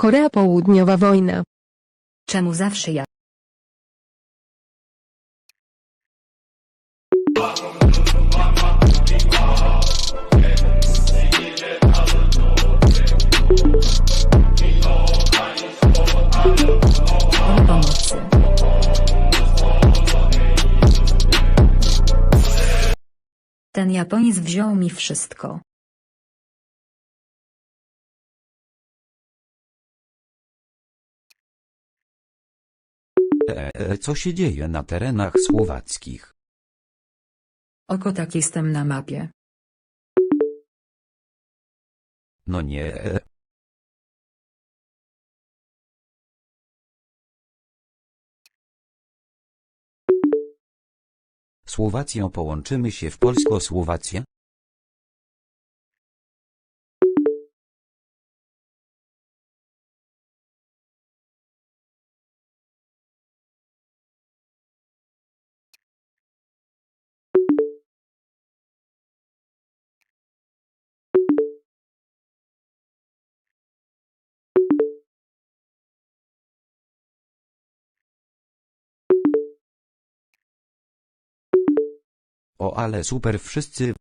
Korea Południowa wojna. Czemu zawsze ja? Ten Japoniec wziął mi wszystko. E, co się dzieje na terenach słowackich? Oko tak jestem na mapie. No nie. Słowacją połączymy się w Polsko-Słowację? O ale super wszyscy